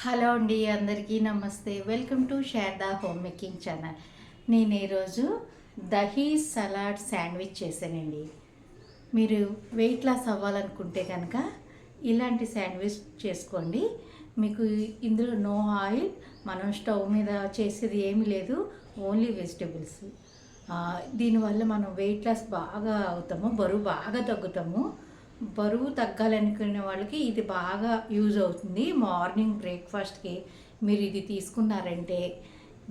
Hello అండి అందరికీ నమస్తే. Welcome to Sharada home making channel నేను ఈరోజు దహీ సలాడ్ శాండ్విచ్ చేశానండి. మీరు వెయిట్ లాస్ అవ్వాలనుకుంటే కనుక ఇలాంటి శాండ్విచ్ చేసుకోండి. మీకు ఇందులో నో ఆయిల్ మనం స్టవ్ మీద చేసేది ఏమీ లేదు ఓన్లీ వెజిటేబుల్స్. దీనివల్ల మనం వెయిట్ లాస్ బాగా అవుతాము బరువు బాగా తగ్గుతాము. బరువు తగ్గాలనుకునే వాళ్ళకి ఇది బాగా యూజ్ అవుతుంది. మార్నింగ్ బ్రేక్ఫాస్ట్కి మీరు ఇది తీసుకున్నారంటే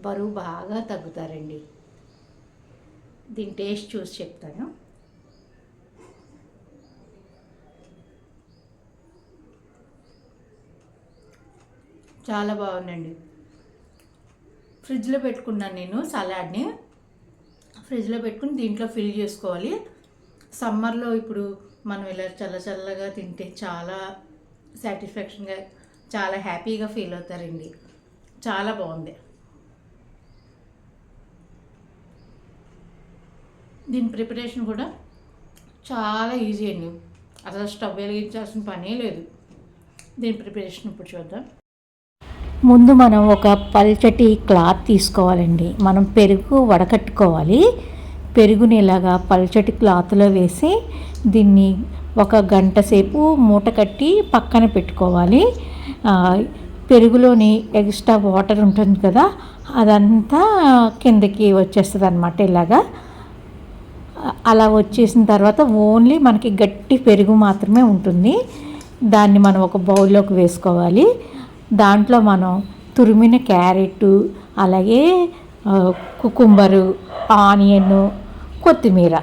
బరువు బాగా తగ్గుతారండి. దీని టేస్ట్ చూసి చెప్తాను. చాలా బాగుందండి. ఫ్రిడ్జ్లో పెట్టుకున్నాను నేను సలాడ్ని. ఫ్రిడ్జ్లో పెట్టుకుని దీంట్లో ఫిల్ చేసుకోవాలి. సమ్మర్లో ఇప్పుడు మనం ఇలా చల్ల చల్లగా తింటే చాలా సాటిస్ఫాక్షన్గా చాలా హ్యాపీగా ఫీల్ అవుతారండి. చాలా బాగుంది. దీని ప్రిపరేషన్ కూడా చాలా ఈజీ అండి. అసలు స్టవ్ వెలిగించాల్సిన పనే లేదు. దీని ప్రిపరేషన్ ఇప్పుడు చూద్దాం. ముందు మనం ఒక పల్చటి క్లాత్ తీసుకోవాలండి. మనం పెరుగు వడకట్టుకోవాలి. పెరుగుని ఇలాగా పల్చటి క్లాత్లో వేసి దీన్ని ఒక గంట సేపు మూట కట్టి పక్కన పెట్టుకోవాలి. పెరుగులోని ఎక్స్ట్రా వాటర్ ఉంటుంది కదా అదంతా కిందకి వచ్చేస్తుంది అనమాట ఇలాగా. అలా వచ్చేసిన తర్వాత ఓన్లీ మనకి గట్టి పెరుగు మాత్రమే ఉంటుంది. దాన్ని మనం ఒక బౌల్లోకి వేసుకోవాలి. దాంట్లో మనం తురిమిన క్యారెట్ అలాగే కుకుంబరు ఆనియన్ కొత్తిమీర.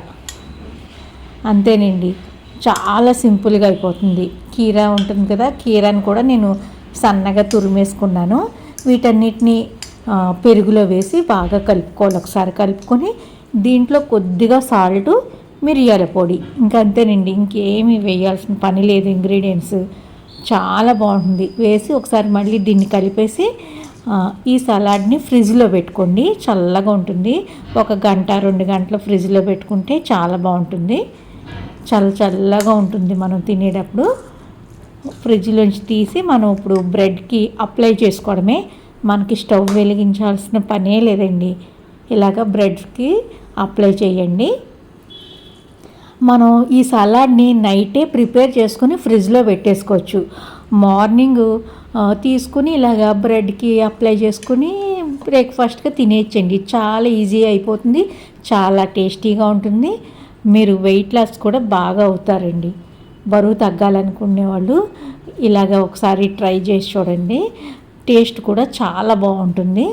అంతేనండి. చాలా సింపుల్గా అయిపోతుంది. కీరా ఉంటుంది కదా కీరాని కూడా నేను సన్నగా తురిమేసుకున్నాను. వీటన్నిటిని పెరుగులో వేసి బాగా కలుపుకోవాలి. ఒకసారి కలుపుకొని దీంట్లో కొద్దిగా సాల్ట్ మిరియాల పొడి. ఇంకా అంతేనండి. ఇంకేమీ వేయాల్సిన పని లేదు. ఇంగ్రీడియంట్స్ చాలా బాగుంటుంది. వేసి ఒకసారి మళ్ళీ దీన్ని కలిపేసి ఈ సలాడ్ని ఫ్రిడ్జ్లో పెట్టుకోండి. చల్లగా ఉంటుంది. ఒక గంట రెండు గంటలు ఫ్రిడ్జ్లో పెట్టుకుంటే చాలా బాగుంటుంది. చల్ల చల్లగా ఉంటుంది మనం తినేటప్పుడు. ఫ్రిడ్జ్లోంచి తీసి మనం ఇప్పుడు బ్రెడ్కి అప్లై చేసుకోవడమే. మనకి స్టవ్ వెలిగించాల్సిన పనే లేదండి. ఇలాగ బ్రెడ్కి అప్లై చేయండి. మనం ఈ సలాడ్ని నైటే ప్రిపేర్ చేసుకుని ఫ్రిడ్జ్లో పెట్టేసుకోవచ్చు. మార్నింగ్ తీసుకుని ఇలాగ బ్రెడ్కి అప్లై చేసుకుని బ్రేక్ఫాస్ట్గా తినేయచ్చండి. చాలా ఈజీ అయిపోతుంది చాలా టేస్టీగా ఉంటుంది. మీరు వెయిట్ లాస్ కూడా బాగా అవుతారండి. బరువు తగ్గాలనుకునే వాళ్ళు ఇలాగ ఒకసారి ట్రై చేసి చూడండి. టేస్ట్ కూడా చాలా బాగుంటుంది.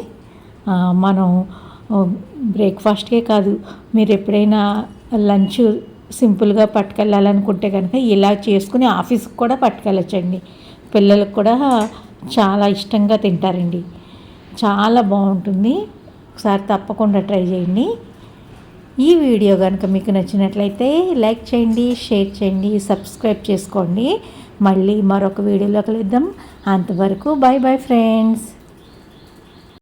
మనం బ్రేక్ఫాస్ట్కే కాదు మీరు ఎప్పుడైనా లంచ్ సింపుల్గా పట్టుకెళ్ళాలనుకుంటే కనుక ఇలా చేసుకుని ఆఫీస్కి కూడా పట్టుకెళ్ళచ్చండి. పిల్లలకు కూడా చాలా ఇష్టంగా తింటారండి. చాలా బాగుంటుంది. ఒకసారి తప్పకుండా ట్రై చేయండి. ఈ వీడియో కనుక మీకు నచ్చినట్లయితే లైక్ చేయండి షేర్ చేయండి సబ్స్క్రైబ్ చేసుకోండి. మళ్ళీ మరొక వీడియోలో కలుద్దాం. అంతవరకు బాయ్ బాయ్ ఫ్రెండ్స్.